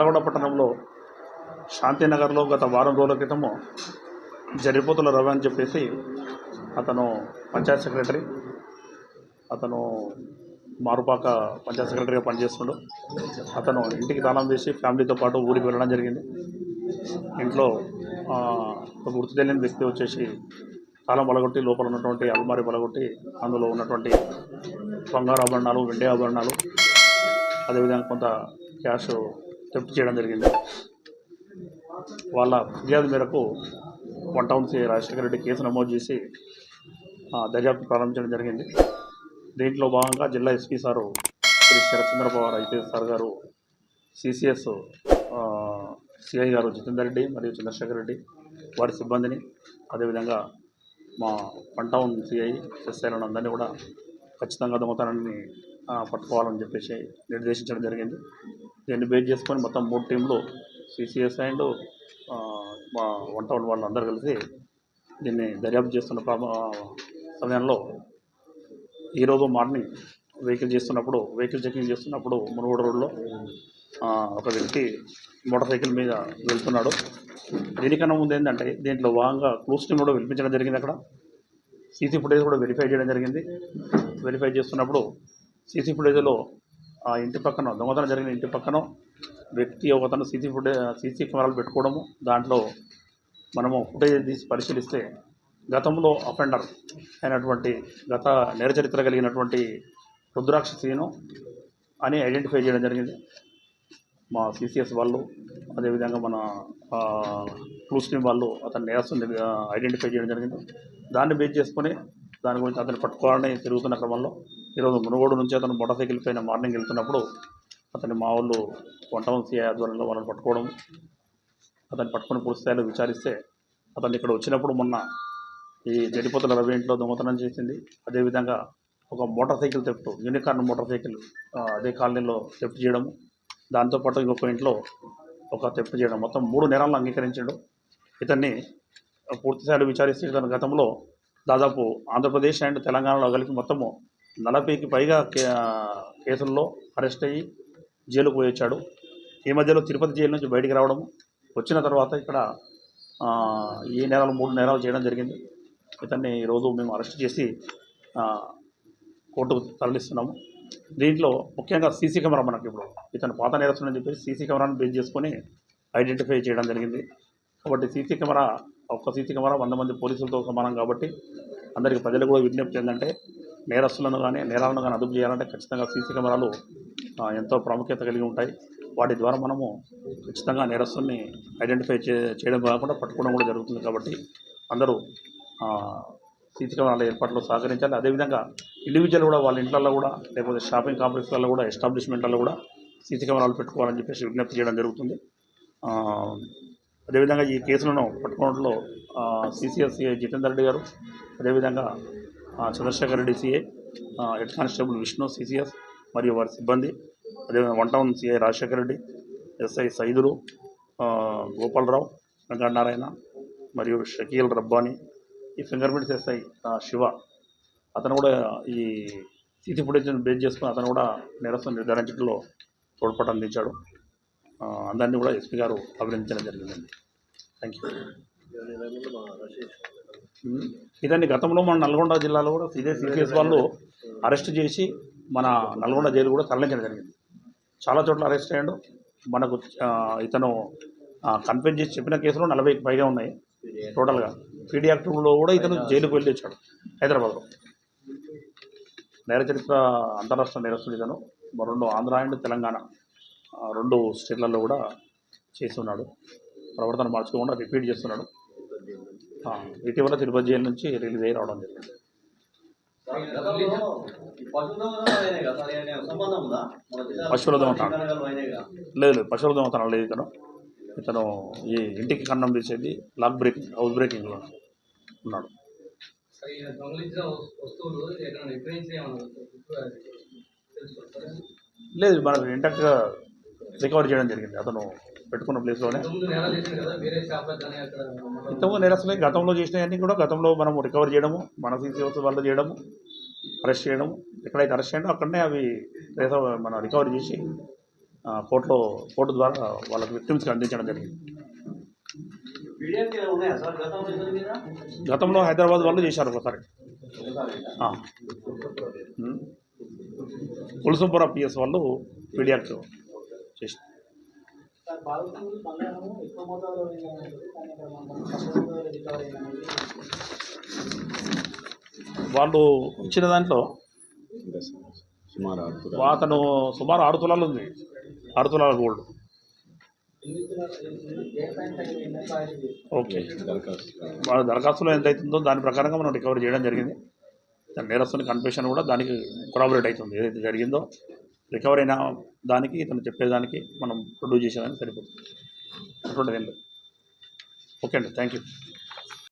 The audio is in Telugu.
నల్లగొండ పట్టణంలో శాంతినగర్లో గత వారం రోజుల క్రితము జరిపోతుల రవి అని చెప్పేసి అతను పంచాయత్ సెక్రటరీ అతను మారుపాక పంచాయత్ సెక్రటరీగా పనిచేస్తున్నాడు. అతను ఇంటికి దానం చేసి ఫ్యామిలీతో పాటు ఊరికి వెళ్ళడం జరిగింది. ఇంట్లో ఒక గుర్తు తెలియని వ్యక్తి వచ్చేసి తాళం బలగొట్టి లోపల ఉన్నటువంటి అల్మారి బలగొట్టి అందులో ఉన్నటువంటి బంగారు ఆభరణాలు వెండి ఆభరణాలు అదేవిధంగా కొంత క్యాష్ జప్తు చేయడం జరిగింది. వాళ్ళ ఫిర్యాదు మేరకు one town C Rajasekhara Reddy case నమోదు చేసి దర్యాప్తు ప్రారంభించడం జరిగింది. దీంట్లో భాగంగా జిల్లా SP sir Shri Sharathchandra IPS sir గారు సిసిఎస్ సిఐ గారు జితేందర్ రెడ్డి మరియు చంద్రశేఖర్ రెడ్డి వారి సిబ్బందిని అదేవిధంగా మా వన్ టౌన్ సిఐ ఎస్ఐలను అందరినీ కూడా ఖచ్చితంగా దొంగతనాన్ని పట్టుకోవాలని చెప్పేసి నిర్దేశించడం జరిగింది. దీన్ని బేస్ చేసుకొని మొత్తం మూడు టీంలు సిసిఎస్ అండ్ మా వన్ టౌన్ వాళ్ళు అందరూ కలిసి దీన్ని దర్యాప్తు చేస్తున్న సమయంలో ఈరోజు మార్నింగ్ వెహికల్ చేస్తున్నప్పుడు వెహికల్ చెకింగ్ చేస్తున్నప్పుడు మునుగోడు రోడ్లో ఒక వ్యక్తి మోటార్ సైకిల్ మీద వెళ్తున్నాడు. దీనికన్నా ముందు ఏంటంటే దీంట్లో భాగంగా క్లూస్ టీమ్ కూడా వినిపించడం జరిగింది అక్కడ. సీసీ ఫుటేజ్ కూడా వెరిఫై చేయడం జరిగింది. వెరిఫై చేస్తున్నప్పుడు సీసీ ఫుటేజ్లో ఆ ఇంటి పక్కన దొంగతనం జరిగిన ఇంటి పక్కన వ్యక్తి ఒకతను సీసీ ఫుటేజ్ సీసీ కెమెరాలు పెట్టుకోవడము దాంట్లో మనము ఫుటేజ్ తీసి పరిశీలిస్తే గతంలో అఫెండర్ అయినటువంటి గత నేర చరిత్ర కలిగినటువంటి రుద్రాక్ష సీను అని ఐడెంటిఫై చేయడం జరిగింది. మా సిసిఎస్ వాళ్ళు అదేవిధంగా మన క్లూస్ వాళ్ళు అతని నేరస్తుని ఐడెంటిఫై చేయడం జరిగింది. దాన్ని బేస్ చేసుకొని దాని గురించి అతను పట్టుకోవాలని తిరుగుతున్న క్రమంలో ఈరోజు మునుగోడు నుంచి అతను మోటార్ సైకిల్ పైన మార్నింగ్ వెళ్తున్నప్పుడు అతని మా వాళ్ళు వంటవం ఆధ్వర్యంలో వాళ్ళని పట్టుకోవడం అతన్ని పట్టుకొని పూర్తి స్థాయిలో విచారిస్తే అతను ఇక్కడ వచ్చినప్పుడు మొన్న ఈ జడిపోతుల రవి ఇంట్లో దొంగతనం చేసింది. అదేవిధంగా ఒక motorcycle theft Unicorn motorcycle అదే కాలనీలో తెఫ్ట్ చేయడము దాంతోపాటు ఇంకొక ఇంట్లో ఒక తెప్పు చేయడం మొత్తం మూడు నేరాలను అంగీకరించాడు. ఇతన్ని పూర్తిస్థాయిలో విచారిస్తే ఇతను గతంలో దాదాపు ఆంధ్రప్రదేశ్ అండ్ తెలంగాణలో కలిపి మొత్తము నలభైకి పైగా కే కేసుల్లో అరెస్ట్ అయ్యి జైలుకు పోయి వచ్చాడు ఈ మధ్యలో తిరుపతి జైలు నుంచి బయటికి రావడం వచ్చిన తర్వాత ఇక్కడ ఈ నేరాలు మూడు నేరాలు చేయడం జరిగింది. ఇతన్ని ఈరోజు మేము అరెస్ట్ చేసి కోర్టుకు తరలిస్తున్నాము. దీంట్లో ముఖ్యంగా సీసీ కెమెరా మనకి ఇప్పుడు ఇతను పాత నేరస్తుందని చెప్పేసి సీసీ కెమెరాను బేస్ చేసుకొని ఐడెంటిఫై చేయడం జరిగింది. కాబట్టి సీసీ కెమెరా ఒక్క సీసీ కెమెరా వంద మంది పోలీసులతో సమానం కాబట్టి అందరికీ ప్రజలకు కూడా విజ్ఞప్తి ఏంటంటే నేరస్తులను కానీ నేరాలను కానీ అదుపు చేయాలంటే ఖచ్చితంగా సీసీ కెమెరాలు ఎంతో ప్రాముఖ్యత కలిగి ఉంటాయి. వాటి ద్వారా మనము ఖచ్చితంగా నేరస్తుల్ని ఐడెంటిఫై చే చేయడం కాకుండా పట్టుకోవడం కూడా జరుగుతుంది కాబట్టి అందరూ సీసీ కెమెరాల ఏర్పాట్లో సహకరించాలి. అదేవిధంగా ఇండివిజువల్ కూడా వాళ్ళ ఇంట్లలో కూడా లేకపోతే షాపింగ్ కాంప్లెక్స్లలో కూడా ఎస్టాబ్లిష్మెంట్లలో కూడా సీసీ కెమెరాలు పెట్టుకోవాలని చెప్పేసి విజ్ఞప్తి చేయడం జరుగుతుంది. అదేవిధంగా ఈ కేసులను పట్టుకోవడంలో సిసిఎస్ జితేందర్ రెడ్డి గారు అదేవిధంగా Chandrasekhar Reddy CI head constable Vishnu CCS మరియు వారి సిబ్బంది. అదేవిధంగా one town CI Rajasekhar Reddy SI Saidulu Gopalarao Venkatanarayana మరియు షకీల్ రబ్బానీ ఈ ఫింగర్ ప్రింట్స్ ఎస్ఐ శివ. అతను కూడా ఈ సీసీ ఫుటేజ్ని బేస్ చేసుకుని అతను కూడా నిరసన నిర్ధారించడంలో తోడ్పాటు అందించాడు. అందరినీ కూడా ఎస్పీ గారు అభినందించడం జరిగిందండి థ్యాంక్ యూ ఇతన్ని గతంలో మన నల్గొండ జిల్లాలో కూడా ఇదే సిపిఎస్ వాళ్ళు అరెస్ట్ చేసి మన నల్గొండ జైలు కూడా తరలించడం జరిగింది. చాలా చోట్ల అరెస్ట్ అయ్యాడు. మనకు ఇతను కన్ఫెన్స్ చేసి చెప్పిన కేసులు నలభైకి పైగా ఉన్నాయి టోటల్గా. పీడీ కూడా ఇతను జైలుకు వెళ్ళి వచ్చాడు హైదరాబాద్లో. నేర చరిత్ర అంతరాష్ట్ర నేరస్తుడు ఇతను. రెండు ఆంధ్ర అండ్ తెలంగాణ రెండు స్టేట్లలో కూడా చేసి ఉన్నాడు. ప్రవర్తన మార్చుకోకుండా రిపీట్ చేస్తున్నాడు. ఇటీవల తిరుపతి జైలు నుంచి రిలీజ్ అయ్యి రావడం జరిగింది. పశువుల దొంగతనం. లేదు లేదు పశువుల దొంగతనం లేదు ఇతను. ఇతను ఈ ఇంటికి కన్నం తీసేది లాక్ బ్రేకింగ్ హౌస్ బ్రేకింగ్లో ఉన్నాడు. లేదు మనం ఇంటాక్ట్గా రికవర్ చేయడం జరిగింది. అతను పెట్టుకున్న ప్లేస్లోనే అక్కడ ఇంతకుముందు నేరస్తులే గతంలో చేసినవన్నీ కూడా గతంలో మనం రికవర్ చేయడము మన సీసీ వల్ల చేయడము అరెస్ట్ చేయడము ఎక్కడైతే అరెస్ట్ చేయడమో అక్కడనే అవి మన రికవర్ చేసి కోర్టులో కోర్టు ద్వారా వాళ్ళకి విక్టిమ్స్కి అందించడం జరిగింది. గతంలో గతంలో హైదరాబాద్ వాళ్ళు చేశారు ఒకసారి. పులుసుంపుర పిఎస్ వాళ్ళు పీడియాక్ చేశారు సార్ బాలకృష్ణ బంగారం ఎక్కువ మోతాదులో వెళ్ళామని కానీ ఇక్కడ మనం తక్కువ మోతాదులో రికవర్ అయ్యిందనేది వాళ్ళు ఇచ్చిన దాంట్లో సుమారు. అతను సుమారు ఆరు తులాలు ఉంది. ఆరు తులాల గోల్డ్. ఓకే. దరఖాస్తు వాళ్ళ దరఖాస్తులో ఎంత అవుతుందో దాని ప్రకారంగా మనం రికవరీ చేయడం జరిగింది. దాని నేరస్తుని కన్ఫెషన్ కూడా దానికి కొరాబరేట్ అవుతుంది. ఏదైతే జరిగిందో రికవర్ అయిన దానికి ఇతను చెప్పేదానికి మనం ప్రొడ్యూస్ చేసేదానికి సరిపోతుంది. అటువంటిది ఓకే అండి. Thank you